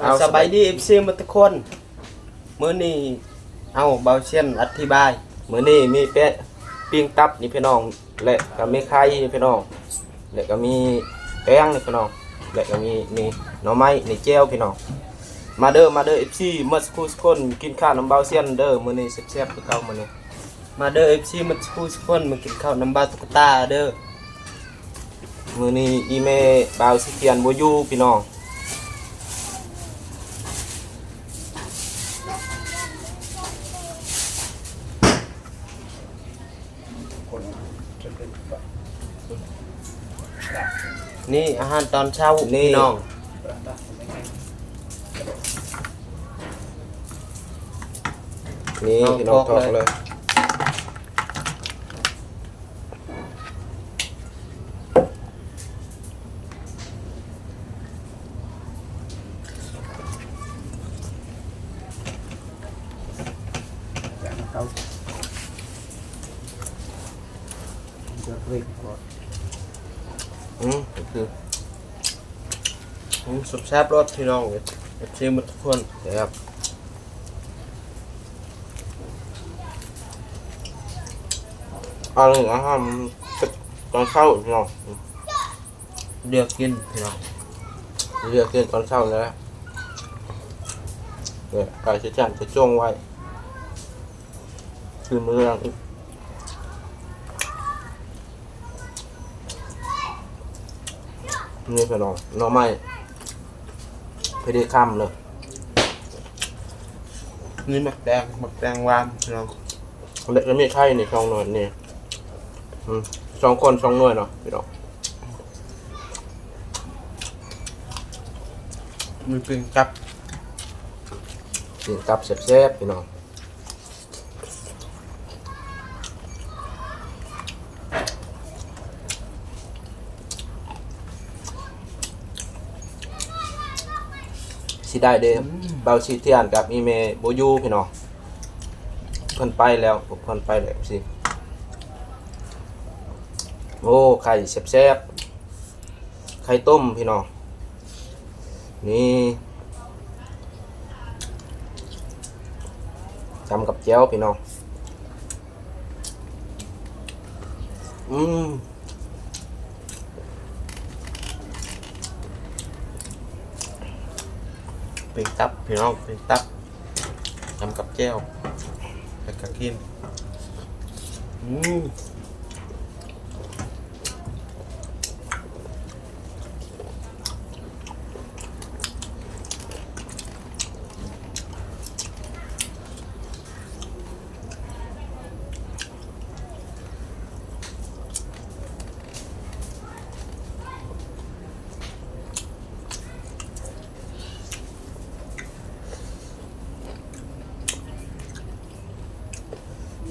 เอาสบายดีเอฟซีมาทุกคนมื้อนี้เอาเบาเชียนอธิบายมื้อนี้มีเป็ดปิ้งตับนี่พี่น้องและก็มีไข่นี่พี่น้องและก็มีแป้งนี่พี่น้องและก็มีนี่หน่อไม้นี่แจ่วพี่น้องมาเด้อมาเด้อ FC มาสกครูสกคนกินข้าวน้ำเบาเซียนเด้อมื้อนี้แซ่บๆคือเก่ามื้อนี้มาเด้อเอฟซีมาทุกคนมากินข้าวน้ำบาตุ๊กตาเด้อมื้อนี้อีเมบาวสิเทียนบ่อยู่พี่น้อง นี่อาหารตอนเช้าพี่น้อง นี่พี่น้องทอกเลยอืม คือสุดแซ่บรสพี่น้องเอฟซีมาทุกคนนะครับอาเลยอาหารตอนเช้าพี่น้องเดือกกินพี่น้องเลือกกินตอนเช้าแล้วเนี่ยไก่จะจันจะจ้วงไว้คือเมืองอีก นี่พี่น้องหน้องไม้พอดีค่ำเลยนี่หมักแดงหมักแดงหวานพี่น้องเล็กแล้วมีไข่นี่สองหน่วยนี่อืมสองคนสองหน่วยเนาะพี่น้องมีเป็นกับกินกับแซ่บๆพี่น้อง สิได้เด้เบาชีเทียนกับอีเมโบยูพี่น้องเพิ่นไปแล้วผมเพิ่นไปแล้วสิโอ้ไข่แซ่บๆไข่ต้มพี่น้องนี่จำกับเจียวพี่น้องอืม ป็นตับพี่น้องเป็นตับทำกับแก้วแล้วก็กินอืม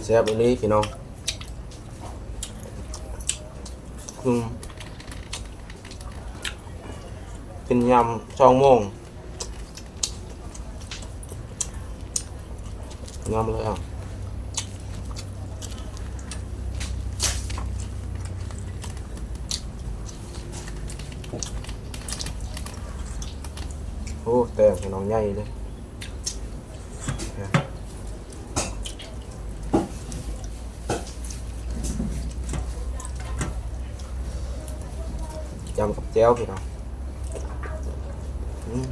แซ่บอีหลีพี่น้องอืมเป็นยำช่องโมงยำเลยอะโอ้แต่พี่น้องใหญ่เลย ยำกับแจ่วพี่น้องอืม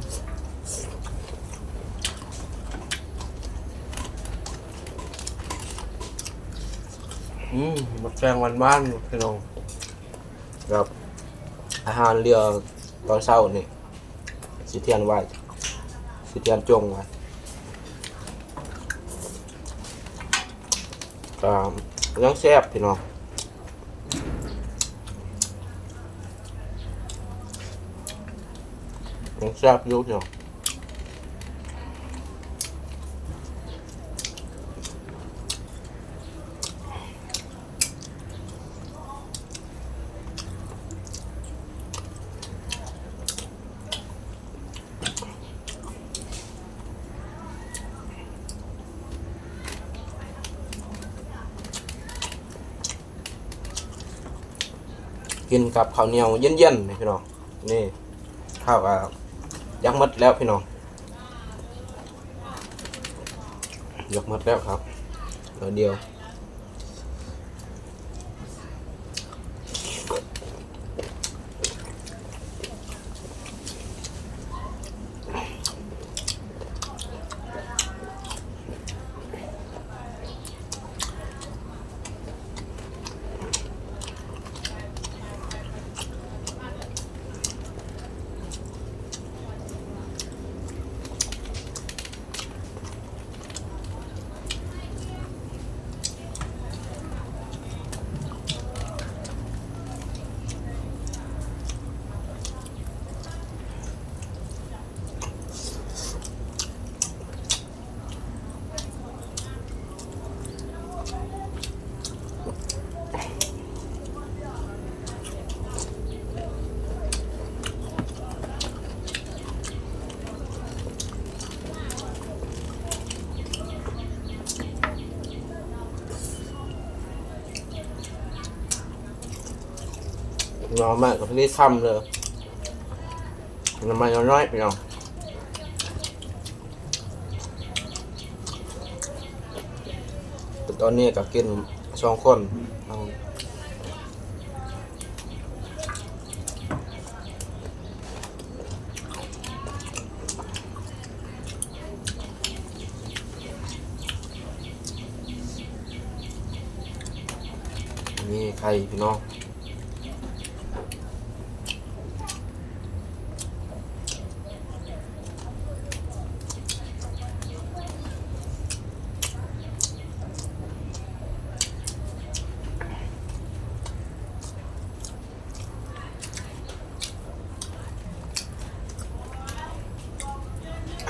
อืมหมักแดงหวานหวานๆพี่น้องครับอาหารเรือตอนเช้านี่สิเทียนไว้สิเทียนจงไว้ก็ยังแซ่บพี่น้องยัง แซ่บอยู่พี่น้องกินกับข้าวเหนียวเย็นๆนี่พี่น้องนี่ข้าวอะ ยักมัดแล้วพี่น้องยักมัดแล้วครับเดี๋ยว น้องมากกับพี่ทำเลยน้ำมันน้อยๆพี่น้องตอนนี้ก็กินสองคนนี่ไข่พี่น้อง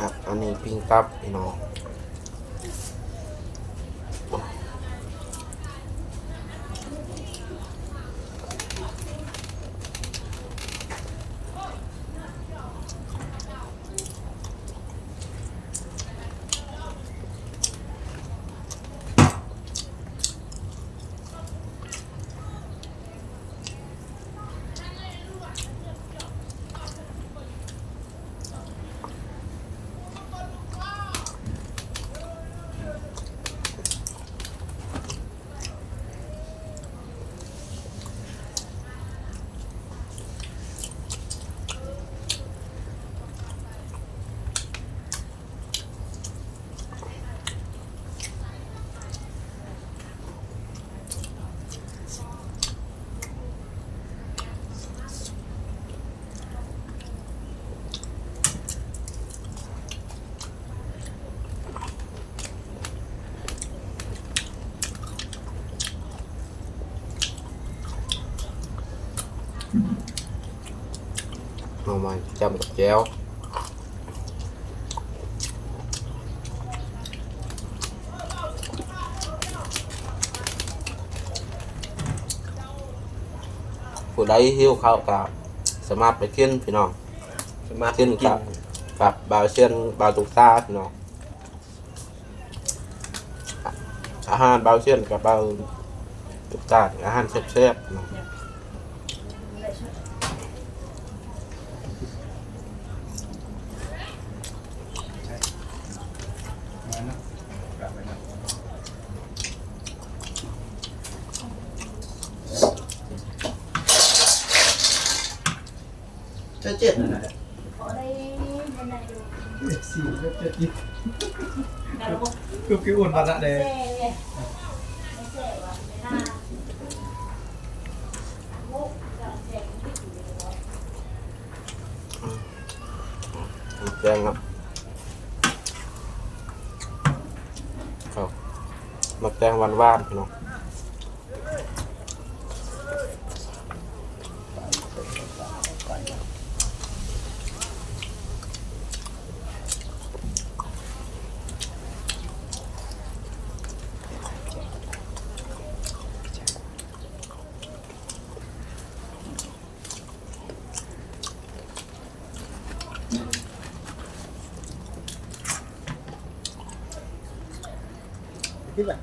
ครับ อันนี้ปิ้งตับพี่น้อง มาจำกับแก้วผู้ใดหิวข้าวกับสามารถไปกินพี่น้องสมากิกินนกิกันบกับบาวเชียนบาวตุกตาพี่น้องอะอาหารบาวเชียนกับบาวตุกตาอาหารแซ่บๆพี่น้อง เจ็ดเจ็ดนั่นแหละขอได้ยังไงดูสี่เจ็ดเจ็ดยี่แต่เราบอกคือคืออุ่นมาละเดเซ่เนี่ยไม่เซ่ว่ะไม่น่ามุกจะเซ่ไม่ถูกเลยแกงครับครับมาแกงวันว่านพี่น้อง ที่แบบ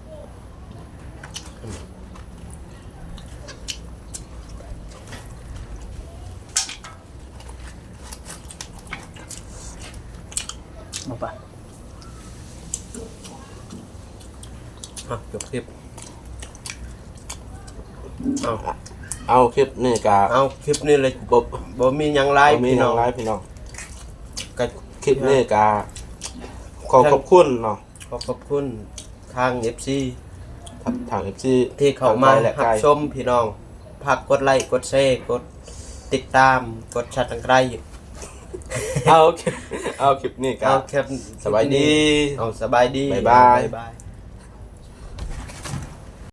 มาปะอะจบคลิปเอาเอาคลิปนี่กะเอาคลิปนี้เลยบบบ่มีหยังไลไล่ฟ์มีพี่น้น้อองงไลฟ์พี่น้องก็คลิปนี้กะขอขอบคุณเนาะ ขอขอบคุณทาง FC ทางทาง FC ที่เข้ามาและหัไกลบชมพี่น้องพักกดไลค์กดแชร์กดติดตามกดชัดตังไกลเอาคลิปเอาคลิปนี้กะเอาแค่สบายดีเอาสบายดีบ๊ายบายบาย